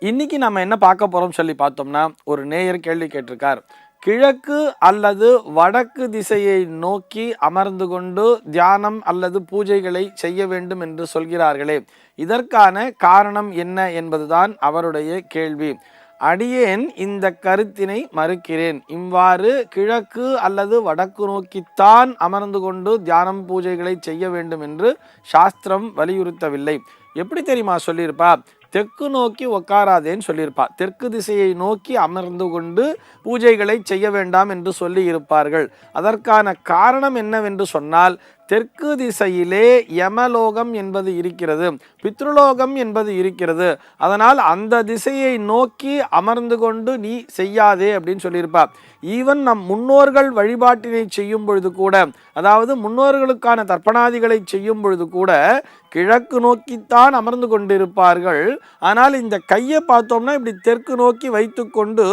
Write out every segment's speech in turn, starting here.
இன்னைக்கு நம்ம என்ன பார்க்க போறோம் சொல்லி பார்த்தோம்னா ஒரு நேயர் கேள்வி கேட்டிருக்கார். கிழக்கு அல்லது வடக்கு திசையை நோக்கி அமர்ந்து கொண்டு தியானம் அல்லது பூஜைகளை செய்ய வேண்டும் என்று சொல்கிறார்களே. இதற்கான காரணம் என்ன என்பதுதான் அவருடைய கேள்வி. அடியேன் இந்த கருத்தினை மறுக்கிறேன். இவ்வாறு கிழக்கு அல்லது வடக்கு நோக்கித்தான் அமர்ந்து கொண்டு தியானம் பூஜைகளை செய்ய வேண்டும் என்று சாஸ்திரம் வலியுறுத்தவில்லை. எப்படி தெரியுமா சொல்லியிருப்பா? தெற்கு நோக்கி உட்காராதேன்னு சொல்லியிருப்பார் தெற்கு திசையை நோக்கி அமர்ந்து கொண்டு பூஜைகளை செய்ய வேண்டாம் என்று சொல்லி இருப்பார்கள். அதற்கான காரணம் என்னவென்று சொன்னால் தெற்கு திசையிலே யமலோகம் என்பது இருக்கிறது பித்ருலோகம் என்பது இருக்கிறது. அதனால் அந்த திசையை நோக்கி அமர்ந்து கொண்டு நீ செய்யாதே அப்படின்னு சொல்லியிருப்பார். ஈவன் நம் முன்னோர்கள் வழிபாட்டினை செய்யும் பொழுது கூட அதாவது முன்னோர்களுக்கான தர்ப்பணாதிகளை செய்யும் பொழுது கூட கிழக்கு நோக்கித்தான் அமர்ந்து கொண்டிருப்பார்கள். ஆனால் இந்த கையை பார்த்தோம்னா இப்படி தெற்கு நோக்கி வைத்துக்கொண்டு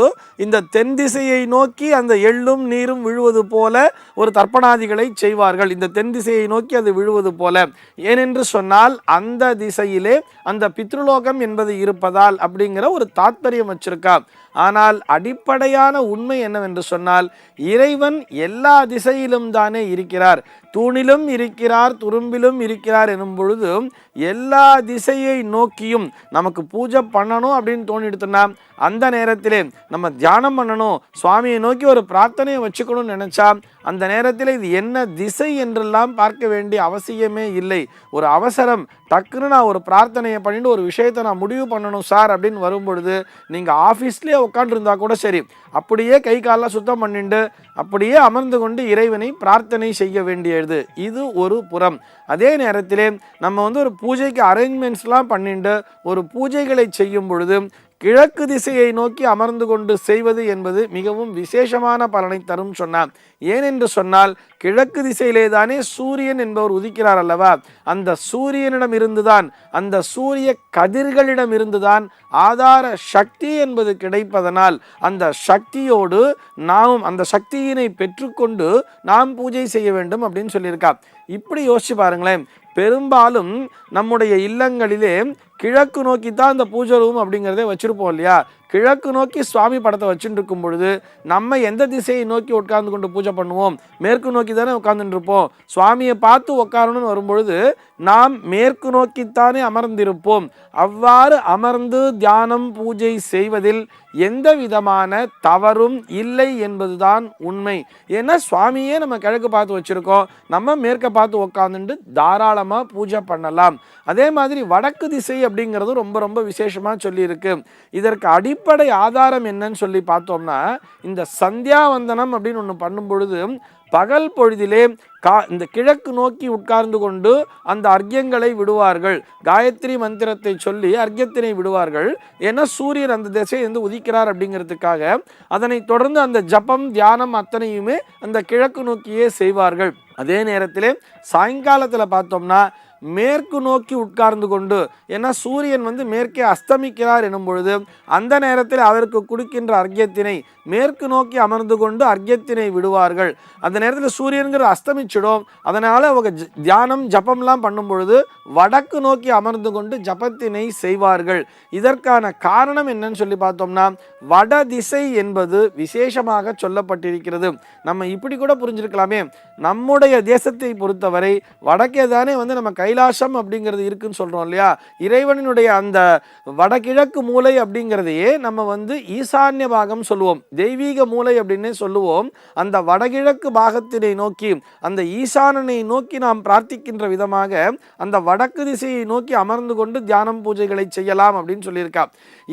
இந்த தென் திசையை நோக்கி அந்த எள்ளும் நீரும் விழுவது போல ஒரு தர்ப்பணாதிகளை செய்வார்கள். இந்த தென் திசையை நோக்கி அது விழுவது போல. ஏனென்று சொன்னால் அந்த திசையிலே அந்த பித்ருலோகம் என்பது இருப்பதால் அப்படிங்கிற ஒரு தாத்பரியம் வச்சிருக்கா. ஆனால் அடிப்படையான உண்மை என்னவென்று சொன்னால் இறைவன் எல்லா திசையிலும் தானே இருக்கிறார். தூணிலும் இருக்கிறார் துரும்பிலும் இருக்கிறார் எனும் பொழுது எல்லா திசையை நோக்கியும் நமக்கு பூஜை பண்ணணும் அப்படின்னு தோணிடுத்துனா அந்த நேரத்திலே நம்ம தியானம் பண்ணணும் சுவாமியை நோக்கி ஒரு பிரார்த்தனையை வச்சுக்கணும்னு நினச்சா அந்த நேரத்தில் இது என்ன திசை என்றெல்லாம் பார்க்க வேண்டிய அவசியமே இல்லை. ஒரு அவசரம் டக்குன்னு நான் ஒரு பிரார்த்தனையை பண்ணிட்டு ஒரு விஷயத்தை நான் முடிவு பண்ணணும் சார் அப்படின்னு வரும்பொழுது நீங்கள் ஆஃபீஸ்லேயே உட்காண்டிருந்தா கூட சரி. அப்படியே கை காலில் சுத்தம் பண்ணிட்டு அப்படியே அமர்ந்து கொண்டு இறைவனை பிரார்த்தனை செய்ய வேண்டியது. இது ஒரு புறம். அதே நேரத்திலே நம்ம வந்து ஒரு பூஜைக்கு அரேஞ்ச்மெண்ட்ஸ்லாம் பண்ணிட்டு ஒரு பூஜைகளை செய்யும் பொழுது கிழக்கு திசையை நோக்கி அமர்ந்து கொண்டு செய்வது என்பது மிகவும் விசேஷமான பலனை தரும் சொன்னார் ஏனென்று சொன்னால் கிழக்கு திசையிலே தானே சூரியன் என்பவர் உதிக்கிறார் அல்லவா? அந்த சூரியனிடம் இருந்துதான் அந்த சூரிய கதிர்களிடம் இருந்துதான் ஆதார சக்தி என்பது கிடைப்பதனால் அந்த சக்தியோடு நாம் அந்த சக்தியினை பெற்றுக்கொண்டு நாம் பூஜை செய்ய வேண்டும் அப்படின்னு சொல்லியிருக்கா. இப்படி யோசிச்சு பாருங்களேன் பெரும்பாலும் நம்முடைய இல்லங்களிலே கிழக்கு நோக்கி தான் இந்த பூஜை ரூம் அப்படிங்கிறதே வச்சுருப்போம் இல்லையா? கிழக்கு நோக்கி சுவாமி படத்தை வச்சுட்டு இருக்கும் பொழுது நம்ம எந்த திசையை நோக்கி உட்கார்ந்து கொண்டு பூஜை பண்ணுவோம்? மேற்கு நோக்கி தானே உட்கார்ந்துட்டு இருப்போம் சுவாமியை பார்த்து உட்காரணும்னு வரும்பொழுது நாம் மேற்கு நோக்கித்தானே அமர்ந்திருப்போம். அவ்வாறு அமர்ந்து தியானம் பூஜை செய்வதில் எந்த விதமான தவறும் இல்லை என்பதுதான் உண்மை. ஏன்னா சுவாமியே நம்ம கிழக்கு பார்த்து வச்சுருக்கோம். நம்ம மேற்க பார்த்து உட்காந்துட்டு தாராளமாக பூஜை பண்ணலாம். அதே மாதிரி வடக்கு திசை அப்படிங்கிறது ரொம்ப ரொம்ப விசேஷமாக சொல்லியிருக்கு. இதற்கு அடி அடிப்படை ஆதாரம் என்னன்னு சொல்லி பார்த்தோம்னா இந்த சந்தியாவந்தனம் அப்படின்னு ஒன்று பண்ணும் பொழுது பகல் பொழுதிலே கா இந்த கிழக்கு நோக்கி உட்கார்ந்து கொண்டு அந்த அர்க்கியங்களை விடுவார்கள். காயத்ரி மந்திரத்தை சொல்லி அர்க்கியத்தினை விடுவார்கள். ஏன்னா சூரியன் அந்த திசையிலிருந்து உதிக்கிறார் அப்படிங்கிறதுக்காக அதனை தொடர்ந்து அந்த ஜபம் தியானம் அத்தனையுமே அந்த கிழக்கு நோக்கியே செய்வார்கள். அதே நேரத்திலே சாயங்காலத்தில் பார்த்தோம்னா மேற்கு நோக்கி உட்கார்ந்து கொண்டு ஏன்னா சூரியன் வந்து மேற்கே அஸ்தமிக்கிறார் எனும் பொழுது அந்த நேரத்தில் அவருக்கு கொடுக்கின்ற அர்க்கியத்தினை மேற்கு நோக்கி அமர்ந்து கொண்டு அர்க்கியத்தினை விடுவார்கள். அந்த நேரத்தில் சூரியன்கிற அஸ்தமிச்சிடும். அதனால் அவங்க ஜ- தியானம் ஜபம்லாம் பண்ணும் பொழுது வடக்கு நோக்கி அமர்ந்து கொண்டு ஜபத்தினை செய்வார்கள். இதற்கான காரணம் என்னன்னு சொல்லி பார்த்தோம்னா வட திசை என்பது விசேஷமாக சொல்லப்பட்டிருக்கிறது. நம்ம இப்படி கூட புரிஞ்சிருக்கலாமே. நம்முடைய தேசத்தை பொறுத்தவரை வடக்கே தானே வந்து நம்ம கை கைலாசம் அப்படிங்கிறது இருக்குன்னு சொல்றோம் இல்லையா? இறைவனினுடைய அந்த வடகிழக்கு மூலை அப்படிங்கிறதையே நம்ம வந்து ஈசான்ய பாகம் சொல்லுவோம். தெய்வீக மூலை அப்படின்னே சொல்லுவோம். அந்த வடகிழக்கு பாகத்தினை நோக்கி அந்த ஈசானனை நோக்கி நாம் பிரார்த்திக்கின்ற விதமாக அந்த வடக்கு திசையை நோக்கி அமர்ந்து கொண்டு தியானம் பூஜைகளை செய்யலாம் அப்படின்னு சொல்லியிருக்கா.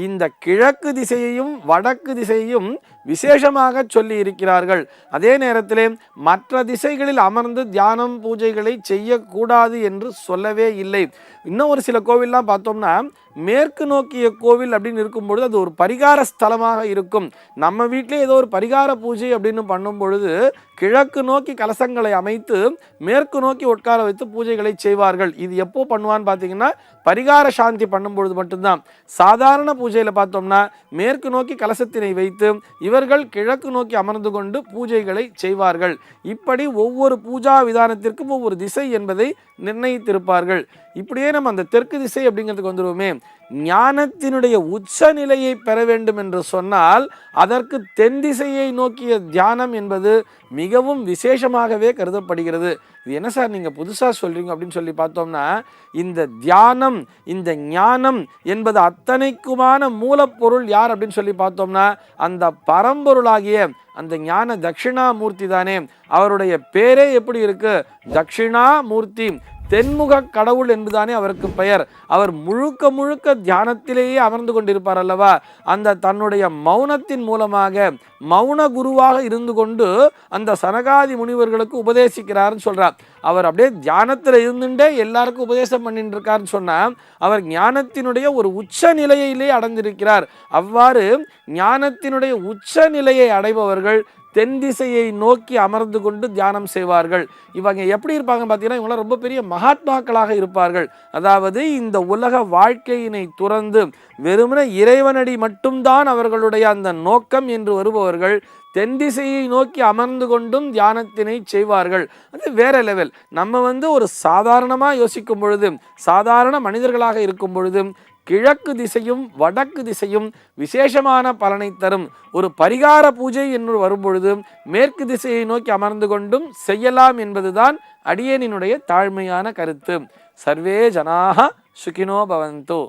இந்த கிழக்கு திசையையும் வடக்கு திசையையும் விசேஷமாக சொல்லி இருக்கிறார்கள். அதே நேரத்திலே மற்ற திசைகளில் அமர்ந்து தியானம் பூஜைகளை செய்யக்கூடாது என்று சொல்லவே இல்லை. இன்னும் ஒரு சில கோவில்லாம் பார்த்தோம்னா மேற்கு நோக்கிய கோவில் அப்படின்னு இருக்கும்பொழுது அது ஒரு பரிகார ஸ்தலமாக இருக்கும். நம்ம வீட்டிலே ஏதோ ஒரு பரிகார பூஜை அப்படின்னு பண்ணும் பொழுது கிழக்கு நோக்கி கலசங்களை அமைத்து மேற்கு நோக்கி உட்கார வைத்து பூஜைகளை செய்வார்கள். இது எப்போ பண்ணுவான்னு பார்த்தீங்கன்னா பரிகார சாந்தி பண்ணும் பொழுது மட்டும்தான். சாதாரண பூஜையில் பார்த்தோம்னா மேற்கு நோக்கி கலசத்தினை வைத்து இவர்கள் கிழக்கு நோக்கி அமர்ந்து கொண்டு பூஜைகளை செய்வார்கள். இப்படி ஒவ்வொரு பூஜா விதானத்திற்கும் ஒவ்வொரு திசை என்பதை நிர்ணயித்திருப்பார்கள். இப்படியே நம்ம அந்த தெற்கு திசை அப்படிங்கிறதுக்கு வந்துடுவோமே ஞானத்தினுடைய உச்சநிலையை பெற வேண்டும் என்று சொன்னால் அதற்கு தென் திசையை நோக்கிய தியானம் என்பது மிகவும் விசேஷமாகவே கருதப்படுகிறது. இது என்ன சார் நீங்கள் புதுசாக சொல்கிறீங்க அப்படின்னு சொல்லி பார்த்தோம்னா இந்த தியானம் இந்த ஞானம் என்பது அத்தனைக்குமான மூலப்பொருள் யார் அப்படின்னு சொல்லி பார்த்தோம்னா அந்த பரம்பொருளாகிய அந்த ஞான தட்சிணாமூர்த்தி தானே. அவருடைய பேரே எப்படி இருக்கு? தட்சிணாமூர்த்தி. தென்முக கடவுள் என்றுதானே அவருக்கு பெயர். அவர் முழுக்க முழுக்க தியானத்திலேயே அமர்ந்து கொண்டிருப்பார் அல்லவா? அந்த தன்னுடைய மௌனத்தின் மூலமாக மௌன குருவாக இருந்து கொண்டு அந்த சனகாதி முனிவர்களுக்கு உபதேசிக்கிறாருன்னு சொல்கிறார் அவர் அப்படியே தியானத்தில் இருந்துட்டே எல்லாருக்கும் உபதேசம் பண்ணிட்டு இருக்காருன்னு சொன்னால் அவர் ஞானத்தினுடைய ஒரு உச்ச நிலையிலே அடைந்திருக்கிறார். அவ்வாறு ஞானத்தினுடைய உச்ச நிலையை அடைபவர்கள் தென் திசையை நோக்கி அமர்ந்து கொண்டு தியானம் செய்வார்கள். இவங்க எப்படி இருப்பாங்க பார்த்தீங்கன்னா இவங்களாம் ரொம்ப பெரிய மகாத்மாக்களாக இருப்பார்கள். அதாவது இந்த உலக வாழ்க்கையினை துறந்து வெறுமனே இறைவனடி மட்டும்தான் அவர்களுடைய அந்த நோக்கம் என்று வருபவர்கள் தென் திசையை நோக்கி அமர்ந்து கொண்டும் தியானத்தினை செய்வார்கள். அது வேற லெவல். நம்ம வந்து ஒரு சாதாரணமாக யோசிக்கும் பொழுதும் சாதாரண மனிதர்களாக இருக்கும் பொழுதும் கிழக்கு திசையும் வடக்கு திசையும் விசேஷமான பலனை தரும். ஒரு பரிகார பூஜை என்று வரும்பொழுது மேற்கு திசையை நோக்கி அமர்ந்து கொண்டும் செய்யலாம் என்பதுதான் அடியேனினுடைய தாழ்மையான கருத்து. சர்வே ஜனாக சுகினோ பவந்தோ.